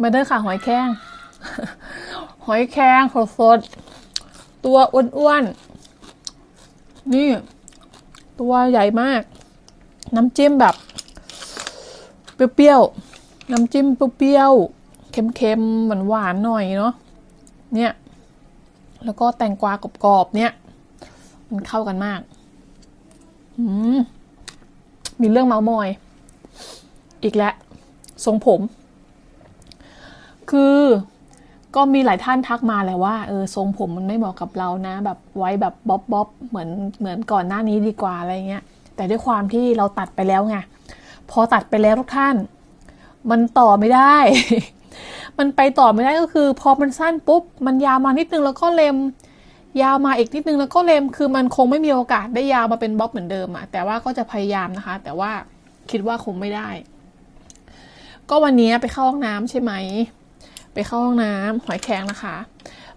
มาเด้อค่ะหอยแครงหอยแครงสดๆตัวอ้วนๆ นี่ ตัวใหญ่มาก น้ำจิ้มแบบ เปรี้ยวๆ น้ำจิ้มเปรี้ยวๆ เค็มๆ หวานๆ หน่อยเนาะ เนี่ย แล้วก็แตงกวากรอบๆ เนี่ย มันเข้ากันมาก อืมมีเรื่องเมาส์มอย อีกแล้ว ทรงผม คือก็มีหลายท่านทักมาแหละว่าเออทรงผมมันไม่เหมาะกับเรานะ แบบไว้แบบบ๊อบบ๊อบเหมือนเหมือนก่อนหน้านี้ดีกว่าอะไรเงี้ย แต่ด้วยความที่เราตัดไปแล้วไงพอตัดไปแล้วทุกท่าน มันต่อไม่ได้ มันไปต่อไม่ได้ก็คือ พอมันสั้นปุ๊บ มันยาวมานิดนึงแล้วก็เล็ม ยาวมาอีกนิดนึงแล้วก็เล็ม คือมันคงไม่มีโอกาสได้ยาวมาเป็นบ๊อบเหมือนเดิมอะแต่ว่าก็จะพยายามนะคะ แต่ว่าคิดว่าคงไม่ได้ ก็วันนี้ไปเข้าห้องน้ำใช่ไหม ไปเข้าห้องน้ำหอยแครงนะคะ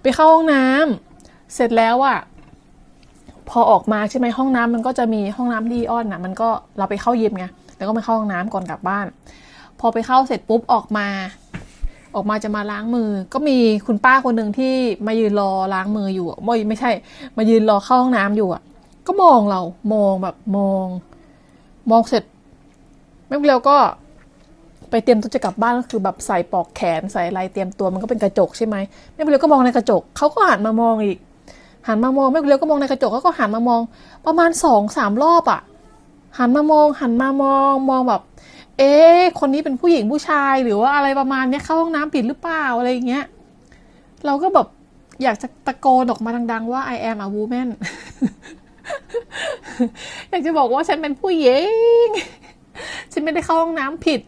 ไปเข้าห้องน้ำเสร็จแล้วอะพอออกมาใช่ไหมห้องน้ำมันก็จะมีห้องน้ำดีออนนะมันก็เราไปเข้ายิมไงแล้วก็ไปเข้าห้องน้ำก่อนกลับบ้าน พอไปเข้าเสร็จปุ๊บออกมา ออกมาจะมาล้างมือ ก็มีคุณป้าคนหนึ่งที่มายืนรอล้างมืออยู่ไม่ไม่ใช่ มายืนรอเข้าห้องน้ำอยู่อะ ก็มองเรามองแบบมอง มองเสร็จไม่เร็วก็ ไปเตรียมตัวจะกลับบ้านก็คือแบบใส่ปลอกแขนใส่อะไรเตรียมตัวมันก็เป็นกระจกใช่ไหมแม่เบลก็มองในกระจกเขาก็หันมามองอีก หันมามองแม่เบลก็มองในกระจกเขาก็หันมามอง ประมาณสองสามรอบอะ่ะ หันมามอง หันมามองมองแบบ เอ๊คนนี้เป็นผู้หญิงผู้ชายหรือว่าอะไรประมาณเนี้ยเข้าห้องน้ำผิดหรือเปล่าอะไรอย่างเงี้ย เราก็แบบอยากจะตะโกนออกมาดัง ๆ ว่า I am a woman อยากจะบอกว่าฉันเป็นผู้หญิง ฉันไม่ได้เข้าห้องน้ำผิด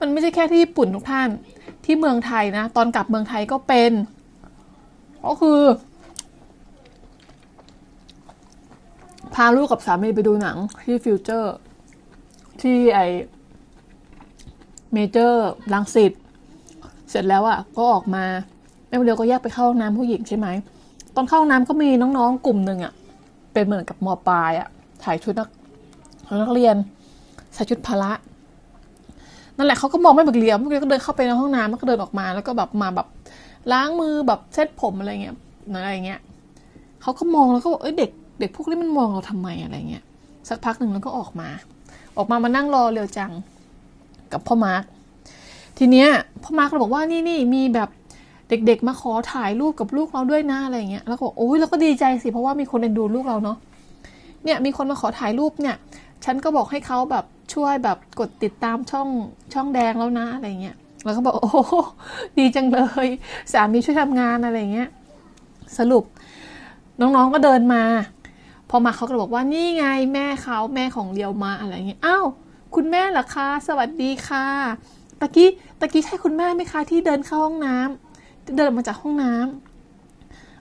มันไม่ใช่แค่ที่ญี่ปุ่นทุกท่าน ที่เมืองไทยนะ ตอนกลับเมืองไทยก็เป็น ก็คือ พาลูกกับสามีไปดูหนังที่ฟิวเจอร์ ที่ไอเมเจอร์ลังสิตเสร็จแล้วอะ่ะ ก็ออกมาแม่เดียวก็แยกไปเข้าห้องน้ำผู้หญิงใช่ไหม ตอนเข้าห้องน้ำก็มีน้องๆกลุ่มหนึ่งอะ่ะ เป็นเหมือนกับมอปลายอะ่ะถ่ายชุดนักนักเรียนใส่ชุดพละ นั่นแหละเขาก็มองไม่บักเหลียมก็เดินเข้าไปในห้องน้ำแล้วก็เดินออกมา แล้วก็แบบมาแบบล้างมือแบบเซ็ตผมอะไรเงี้ยอะไรเงี้ยเขาก็มองแล้วก็บอกเอ้ยเด็กเด็กพวกนี้มันมองเราทำไมอะไรเงี้ยสักพักหนึ่งแล้วก็ออกมา ออกมามานั่งรอเร็วจังกับพ่อมาร์คทีเนี้ยพ่อมาร์คเราบอกว่านี่นี่มีแบบเด็กๆมาขอถ่ายรูปกับลูกเราด้วยนะอะไรเงี้ยแล้วก็บอกโอ้ยเราก็ดีใจสิเพราะว่ามีคนเอ็นดูลูกเราเนาะเนี่ยมีคนมาขอถ่ายรูปเนี่ย ฉันก็บอกให้เขาแบบ ช่วยแบบกดติดตามช่องช่องแดงแล้วนะอะไรเงี้ยแล้วก็บอกโอ้โหดีจังเลย สามีช่วยทำงานอะไรเงี้ยสรุปน้องๆก็เดินมา พอมาเขาก็บอกว่านี่ไงแม่เขาแม่ของเดียวมาอะไรเงี้ยอ้าวคุณแม่เหรอคะสวัสดีค่ะตะกี้ตะกี้ใช่คุณแม่ไหมคะที่เดินเข้าห้องน้ำที่เดินออกมาจากห้องน้ำ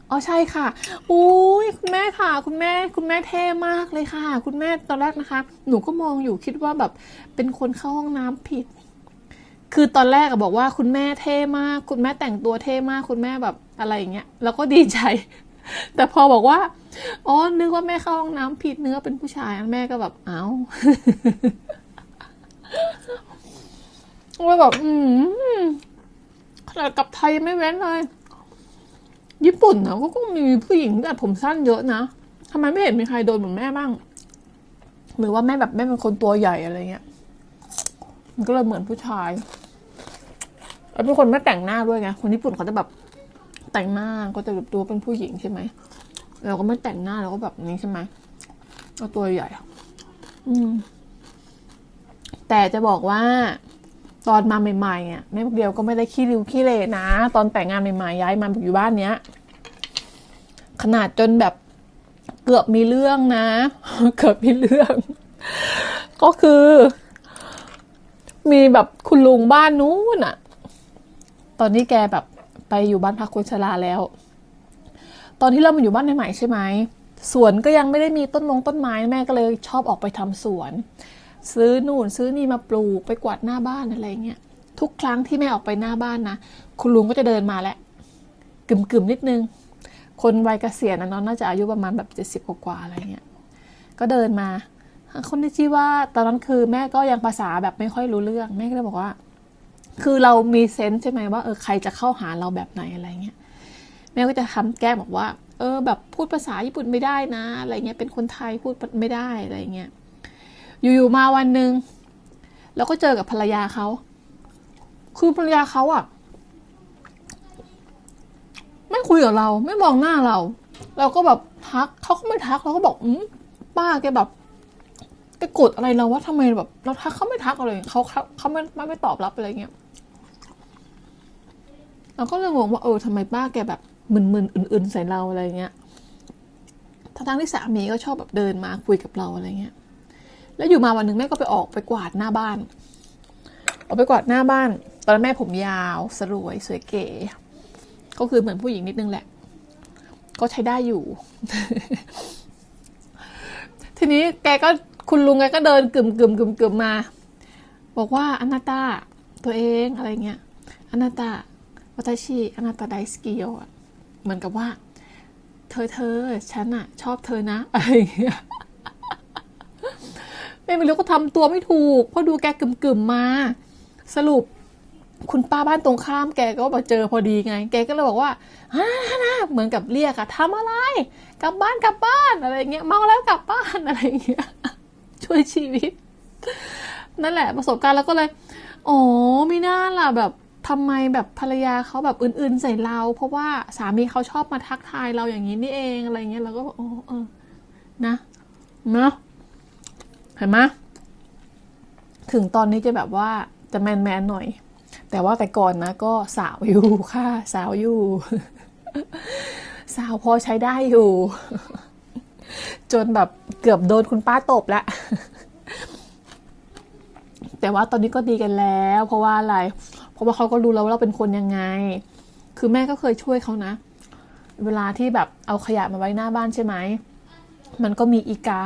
อ๋อใช่ค่ะอุ้ยคุณแม่ค่ะ คุณแม่คุณแม่เท่มากเลยค่ะ คุณแม่ตอนแรกนะคะ หนูก็มองอยู่คิดว่าแบบเป็นคนเข้าห้องน้ำผิด คือตอนแรกอะบอกว่าคุณแม่เท่มาก คุณแม่แต่งตัวเท่มาก คุณแม่แบบอะไรอย่างเงี้ยเราก็ดีใจ แต่พอบอกว่าอ๋อนึกว่าแม่เข้าห้องน้ำผิดเนื้อเป็นผู้ชายแม่ก็แบบเอ้าว่าแบบอืมขนาดกับไทยไม่เว้นเลย ญี่ปุ่นนะก็ก็มีผู้หญิงแต่ผมสั้นเยอะนะทำไมไม่เห็นมีใครโดนเหมือนแม่บ้างหรือว่าแม่แบบแม่เป็นคนตัวใหญ่อะไรเงี้ย มันก็เลยเหมือนผู้ชายแล้วเป็นคนไม่แต่งหน้าด้วยไงคนญี่ปุ่นเขาจะแบบแต่งหน้าก็จะแบบตัวเป็นผู้หญิงใช่ไหมเราก็ไม่แต่งหน้าเราก็แบบนี้ใช่ไหมก็ตัวใหญ่ อืมแต่จะบอกว่า ตอนมาใหม่ๆอะแม่เดียวก็ไม่ได้ขี้ริ้วขี้เลนะ ตอนแต่งงานใหม่ๆย้ายมาอยู่บ้านเนี้ย ขนาดจนแบบเกือบมีเรื่องนะ เกือบมีเรื่อง ก็คือ มีแบบคุณลุงบ้านนู้นอะตอนนี้แกแบบไปอยู่บ้านพักคนชราแล้ว ตอนที่เรามาอยู่บ้านใหม่ใช่ไหมสวนก็ยังไม่ได้มีต้นมงต้นไม้แม่ก็เลยชอบออกไปทำสวน ซื้อนู่นซื้อนี่มาปลูกไปกวาดหน้าบ้านอะไรเงี้ยทุกครั้งที่แม่ออกไปหน้าบ้านนะคุณลุงก็จะเดินมาแหละกึ่มๆนิดนึง คนวัยเกษียณนะเนาะน่าจะอายุประมาณแบบเจ็ดสิบกว่าอะไรเงี้ยก็เดินมาคนที่ชื่อว่าตอนนั้นคือแม่ก็ยังภาษาแบบไม่ค่อยรู้เรื่องแม่ก็เลยบอกว่า คือเรามีเซนส์ใช่ไหมว่าเออใครจะเข้าหาเราแบบไหนอะไรเงี้ยแม่ก็จะทำแกล้งบอกว่า เออ แบบพูดภาษาญี่ปุ่นไม่ได้นะ อะไรเงี้ยเป็นคนไทยพูดไม่ได้อะไรเงี้ย อยู่ๆมาวันหนึ่งเราก็เจอกับภรรยาเขา คือภรรยาเขาอะไม่คุยกับเรา ไม่มองหน้าเรา เราก็แบบทักเขาก็ไม่ทักเราก็บอกอืมป้าแกแบบแกกดอะไรเราว่าทำไมแบบ เราทักเขาไม่ทักอะไรเขาเขาเขาไม่ไม่ไม่ตอบรับอะไรเงี้ยเราก็เลยงงว่าเออทำไมป้าแกแบบมึนๆอื่นๆใส่เราอะไรเงี้ยทั้งๆที่สามีก็ชอบแบบเดินมาคุยกับเราอะไรเงี้ย แล้วอยู่มาวันหนึ่งแม่ก็ไปออกไปกวาดหน้าบ้าน ออกไปกวาดหน้าบ้าน ตอนนั้แม่ผมยาวสรวยสวยเก๋ ก็คือเหมือนผู้หญิงนิดนึงแหละ ก็ใช้ได้อยู่ ทีนี้แกก็คุณลุงแกก็เดินกึ่มกึ่มกึ่มกึ่มมา บอกว่าอนาตาตัวเองอะไรเงี้ยอนาตาวัตชิอนาตาไดสกิโอเหมือนกับว่า เธอเธอฉันอะชอบเธอนะอะไรเงี้ย ไม่รู้ก็ทำตัวไม่ถูกเพราะดูแกกึ่มกึ่มๆมา สรุป คุณป้าบ้านตรงข้ามแกก็มาเจอพอดีไง แกก็เลยบอกว่าฮ่านะเหมือนกับเรียกอะทำอะไร กลับบ้านกลับบ้านอะไรเงี้ยเมาแล้วกลับบ้านอะไรเงี้ยช่วยชีวิต นั่นแหละประสบการณ์แล้วก็เลยอ๋อไม่น่าล่ะแบบทำไมแบบภรรยาเขาแบบอื่นๆใส่เรา เพราะว่าสามีเขาชอบมาทักทายเราอย่างนี้นี่เองอะไรเงี้ยเราก็บอกอ๋อเออนะเนาะ เห็นไหมถึงตอนนี้จะแบบว่าจะแมนแมนๆหน่อย แต่ว่าแต่ก่อนนะ ก็สาวอยู่ค่ะ สาวอยู่ สาวพอใช้ได้อยู่ จนแบบเกือบโดนคุณป้าตบแล้วแต่ว่าตอนนี้ก็ดีกันแล้ว เพราะว่าอะไร เพราะว่าเขาก็รู้แล้วว่าเราเป็นคนยังไง คือแม่ก็เคยช่วยเขานะ เวลาที่แบบเอาขยะมาไว้หน้าบ้านใช่ไหม มันก็มีอีกา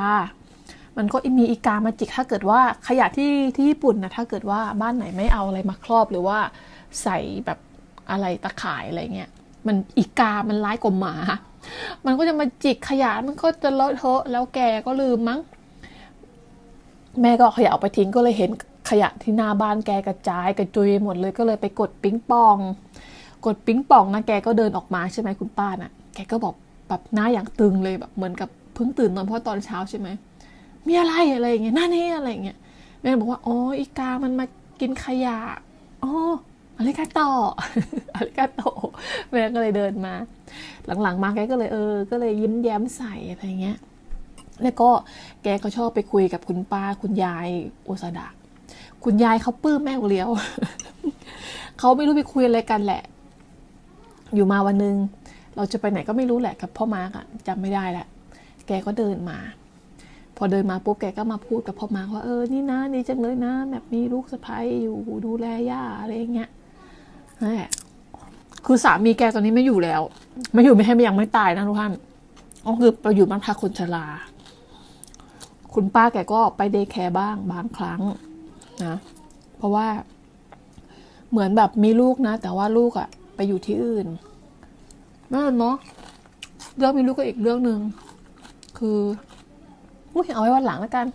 มันก็มีอีกามาจิกถ้าเกิดว่าขยะที่ที่ญี่ปุ่นนะถ้าเกิดว่าบ้านไหนไม่เอาอะไรมาครอบหรือว่าใส่แบบอะไรตะข่ายอะไรเงี้ยมันอีกามันร้ายกว่าหมา มันก็จะมาจิกขยะมันก็จะเลอะเทอะแล้วแกก็ลืมมั้ง แม่ก็ขยะออกไปทิ้งก็เลยเห็นขยะที่หน้าบ้านแกกระจายกระจุยหมดเลยก็เลยไปกดปิ๊งปอง กดปิ๊งปองนะแกก็เดินออกมาใช่ไหมคุณป้าน่ะ แกก็บอกแบบหน้าอย่างตึงเลยแบบเหมือนกับเพิ่งตื่นนอนเพราะตอนเช้าใช่ไหม มีอะไรอะไรอย่างเงี้ยหน้านี่อะไรอย่างเงี้ยแม่บอกว่าอ๋ออีกามันมากินขยะอ๋ออะไรกาโตอะไรกาโตแม่ก็เลยเดินมา หลังๆ มาแกก็เลยเออ ก็เลยยิ้มแย้มใส่อะไรเงี้ย แล้วก็แกก็ชอบไปคุยกับคุณป้าคุณยายโอซาดะ คุณยายเขาปื้มแม่เลี้ยว เขาไม่รู้ไปคุยอะไรกันแหละ อยู่มาวันหนึง เราจะไปไหนก็ไม่รู้แหละกับพ่อมาร์กอะจำไม่ได้แหละ แกก็เดินมา อเดินมาปุ๊บแกก็มาพูดกับพ่อมาว่าเออนี่นะดีจังเลยนะ แบบมีลูกสะใภ้อยู่ดูแลย่าอะไรอย่างเงี้ยนั่นแหละคือสามีแกตอนนี้ไม่อยู่แล้ว ไม่อยู่ไม่ให้ไม่ยังไม่ตายนะทุกท่านก็คือไปอยู่บ้านพักคนชราคุณป้าแกก็ไปเดย์แคร์บ้างบางครั้งนะเพราะว่าเหมือนแบบมีลูกนะ แต่ว่าลูกอะไปอยู่ที่อื่นนั่นเนาะเรื่องมีลูกก็อีกเรื่องหนึ่งคือ อุ้ยเอาไว้วันหลังแล้วกัน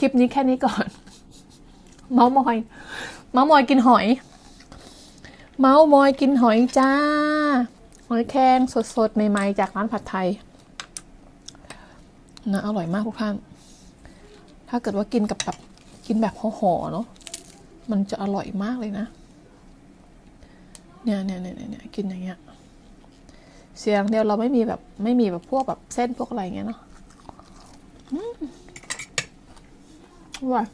คลิปนี้แค่นี้ก่อน เมาส์มอย เมาส์มอยกินหอย เมาส์มอยกินหอยจ้า หอยแครงสดๆ ใหม่ๆ จากร้านผัดไทยนะอร่อยมากทุกท่าน ถ้าเกิดว่ากินกับแบบกินแบบห่อๆเนาะ มันจะอร่อยมากเลยนะ เนี่ยเนี่ยเนี่ยเนี่ยกินอย่างเงี้ย เสียงเดียวเราไม่มีแบบไม่มีแบบพวกแบบเส้นพวกอะไรเงี้ยเนาะ อืมอร่อย